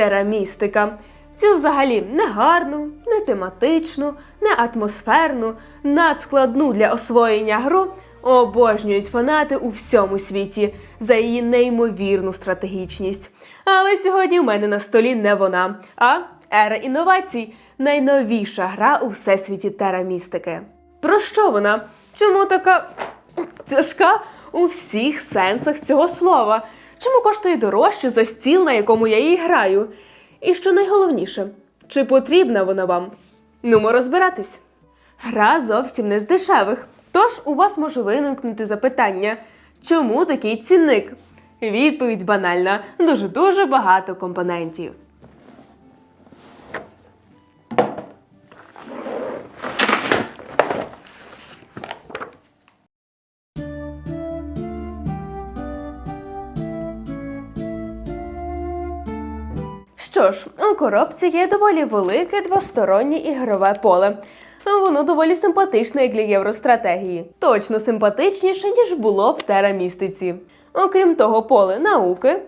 терамістика. Цю взагалі не гарну, не тематичну, не атмосферну, надскладну для освоєння гру обожнюють фанати у всьому світі за її неймовірну стратегічність. Але сьогодні у мене на столі не вона, а ера інновацій найновіша гра у всесвіті терамістики. Про що вона? Чому така тяжка у всіх сенсах цього слова? Чому коштує дорожче за стіл, на якому я її граю? І що найголовніше, чи потрібна вона вам? Нумо розбиратись. Гра зовсім не з дешевих, тож у вас може виникнути запитання, чому такий цінник? Відповідь банальна: дуже-дуже багато компонентів. Що ж, у коробці є доволі велике двостороннє ігрове поле. Воно доволі симпатичне для євростратегії. Точно симпатичніше, ніж було в терамістиці. Окрім того, поле науки,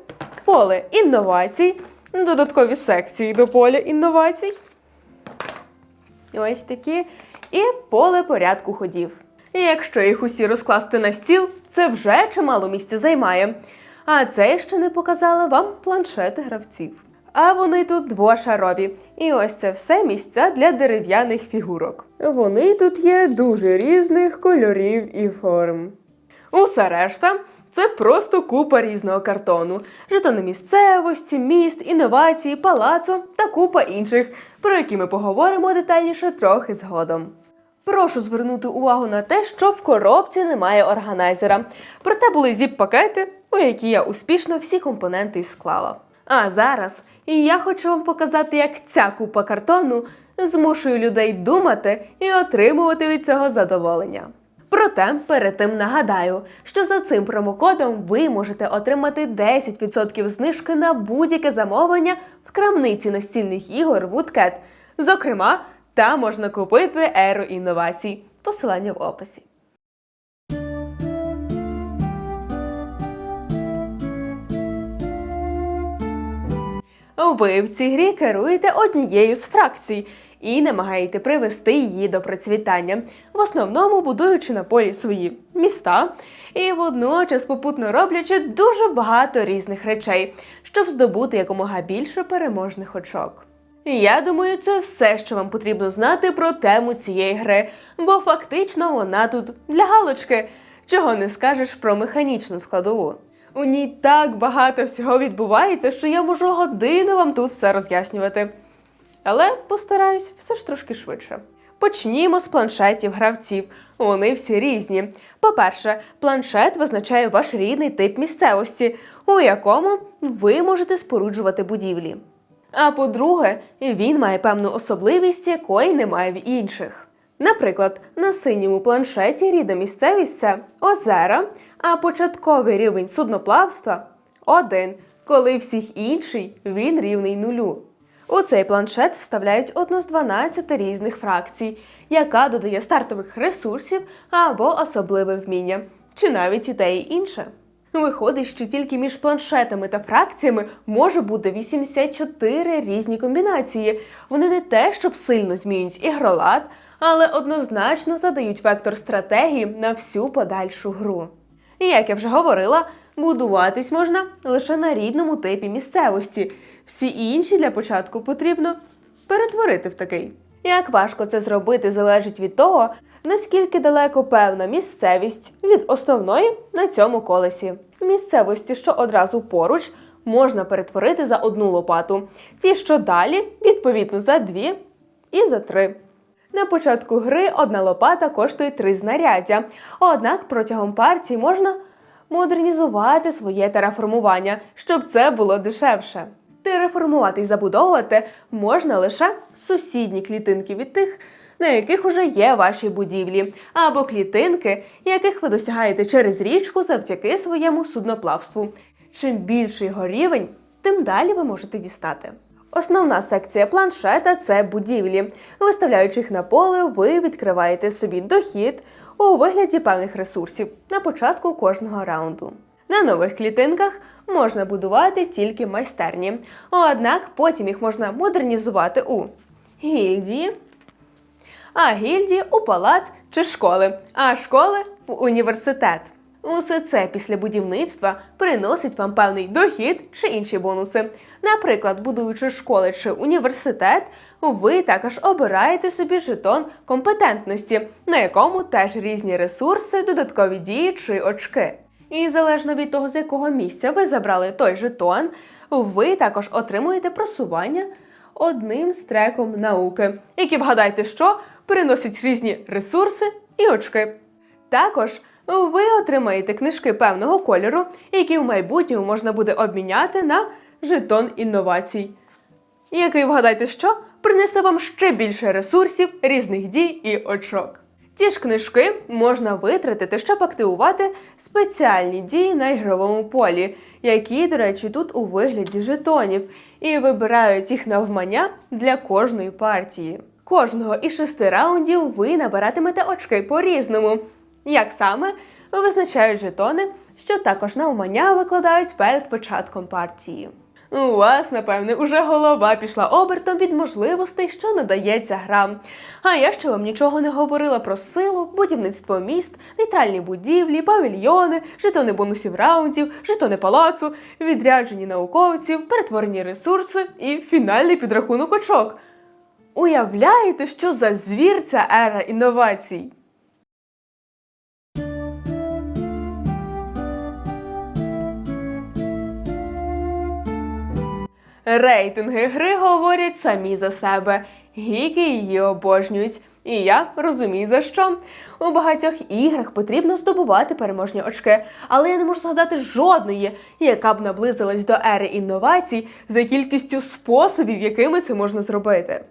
поле інновацій, додаткові секції до поля інновацій. Ось такі. І поле порядку ходів. Якщо їх усі розкласти на стіл, це вже чимало місця займає. А це ще не показала вам планшети гравців. А вони тут двошарові. І ось це все місця для дерев'яних фігурок. Вони тут є дуже різних кольорів і форм. Усе решта це просто купа різного картону, жетони місцевості, міст, інновації, палацу та купа інших, про які ми поговоримо детальніше трохи згодом. Прошу звернути увагу на те, що в коробці немає органайзера. Проте були зіп-пакети, у які я успішно всі компоненти склала. А зараз я хочу вам показати, як ця купа картону змушує людей думати і отримувати від цього задоволення. Проте перед тим нагадаю, що за цим промокодом ви можете отримати 10% знижки на будь-яке замовлення в крамниці настільних ігор Woodcat. Зокрема, там можна купити еру інновацій. Посилання в описі. Ви в цій грі керуєте однією з фракцій і намагаєте привести її до процвітання, в основному будуючи на полі свої міста і водночас попутно роблячи дуже багато різних речей, щоб здобути якомога більше переможних очок. Я думаю, це все, що вам потрібно знати про тему цієї гри, бо фактично вона тут для галочки, чого не скажеш про механічну складову. У ній так багато всього відбувається, що я можу годину вам тут все роз'яснювати. Але постараюсь все ж трошки швидше. Почнімо з планшетів гравців. Вони всі різні. По-перше, планшет визначає ваш рідний тип місцевості, у якому ви можете споруджувати будівлі. А по-друге, він має певну особливість, якої немає в інших. Наприклад, на синьому планшеті рідна місцевість це озера, а початковий рівень судноплавства один, коли всіх інший він рівний нулю. У цей планшет вставляють одну з 12 різних фракцій, яка додає стартових ресурсів або особливе вміння, чи навіть і те і інше. Виходить, що тільки між планшетами та фракціями може бути 84 різні комбінації. Вони не те, щоб сильно змінюють ігролад, але однозначно задають вектор стратегії на всю подальшу гру. І як я вже говорила, будуватись можна лише на рідному типі місцевості. Всі інші для початку потрібно перетворити в такий. Як важко це зробити, залежить від того, наскільки далеко певна місцевість від основної на цьому колесі. Місцевості, що одразу поруч, можна перетворити за одну лопату, ті, що далі, відповідно, за дві і за три. На початку гри одна лопата коштує три знаряддя, однак протягом партії можна модернізувати своє тераформування, щоб це було дешевше. Тереформувати і забудовувати можна лише сусідні клітинки від тих, на яких уже є ваші будівлі, або клітинки, яких ви досягаєте через річку завдяки своєму судноплавству. Чим більший його рівень, тим далі ви можете дістати. Основна секція планшета це будівлі. Виставляючи їх на поле, ви відкриваєте собі дохід у вигляді певних ресурсів на початку кожного раунду. На нових клітинках можна будувати тільки майстерні. Однак потім їх можна модернізувати у гільдії, а гільдії у палац чи школи, а школи в університет. Усе це після будівництва приносить вам певний дохід чи інші бонуси. Наприклад, будуючи школи чи університет, ви також обираєте собі жетон компетентності, на якому теж різні ресурси, додаткові дії чи очки. І залежно від того, з якого місця ви забрали той жетон, ви також отримуєте просування одним стреком науки, які вгадайте, що приносять різні ресурси і очки. Також ви отримаєте книжки певного кольору, які в майбутньому можна буде обміняти на жетон інновацій. Який, вгадайте, що принесе вам ще більше ресурсів, різних дій і очок. Ті ж книжки можна витратити, щоб активувати спеціальні дії на ігровому полі, які, до речі, тут у вигляді жетонів, і вибирають їх навмання для кожної партії. Кожного із шести раундів ви набиратимете очки по-різному. Як саме визначають жетони, що також навмання викладають перед початком партії. У вас, напевне, уже голова пішла обертом від можливостей, що надається гра. А я ще вам нічого не говорила про силу, будівництво міст, нейтральні будівлі, павільйони, жетони бонусів раундів, жетони палацу, відряджені науковців, перетворені ресурси і фінальний підрахунок очок. Уявляєте, що за звір ця ера інновацій? Рейтинги гри говорять самі за себе. Гіки її обожнюють. І я розумію за що. У багатьох іграх потрібно здобувати переможні очки, але я не можу згадати жодної, яка б наблизилась до ери інновацій за кількістю способів, якими це можна зробити.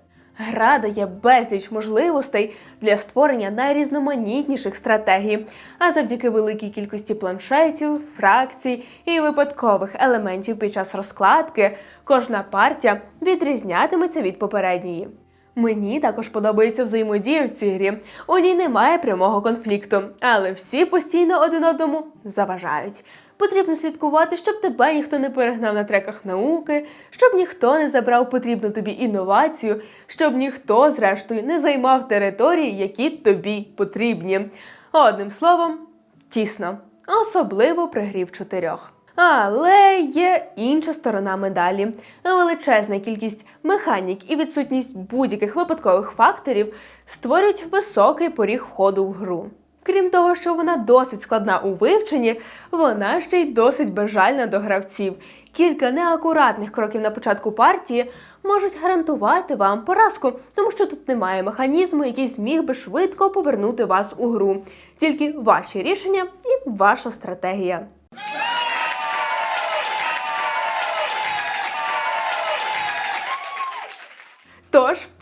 Гра дає безліч можливостей для створення найрізноманітніших стратегій, а завдяки великій кількості планшетів, фракцій і випадкових елементів під час розкладки, кожна партія відрізнятиметься від попередньої. Мені також подобається взаємодія в цій грі. У ній немає прямого конфлікту, але всі постійно один одному заважають. Потрібно слідкувати, щоб тебе ніхто не перегнав на треках науки, щоб ніхто не забрав потрібну тобі інновацію, щоб ніхто, зрештою, не займав території, які тобі потрібні. Одним словом, тісно, особливо при грі в чотирьох. Але є інша сторона медалі. Величезна кількість механік і відсутність будь-яких випадкових факторів створюють високий поріг входу в гру. Крім того, що вона досить складна у вивченні, вона ще й досить бажальна до гравців. Кілька неакуратних кроків на початку партії можуть гарантувати вам поразку, тому що тут немає механізму, який зміг би швидко повернути вас у гру. Тільки ваші рішення і ваша стратегія.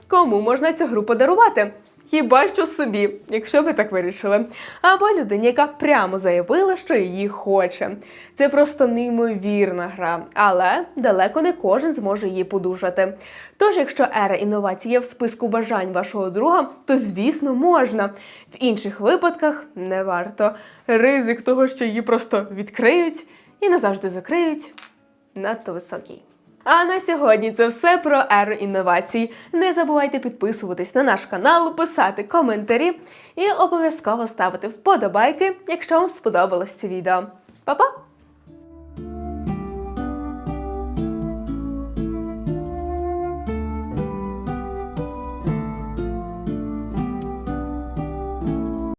Кому можна цю гру подарувати? Хіба що собі, якщо ви так вирішили, або людині, яка прямо заявила, що її хоче. Це просто неймовірна гра, але далеко не кожен зможе її подужати. Тож, якщо ера інновацій є в списку бажань вашого друга, то звісно можна. В інших випадках не варто. Ризик того, що її просто відкриють і назавжди закриють, надто високий. А на сьогодні це все про еру інновацій. Не забувайте підписуватись на наш канал, писати коментарі і обов'язково ставити вподобайки, якщо вам сподобалось це відео. Па-па!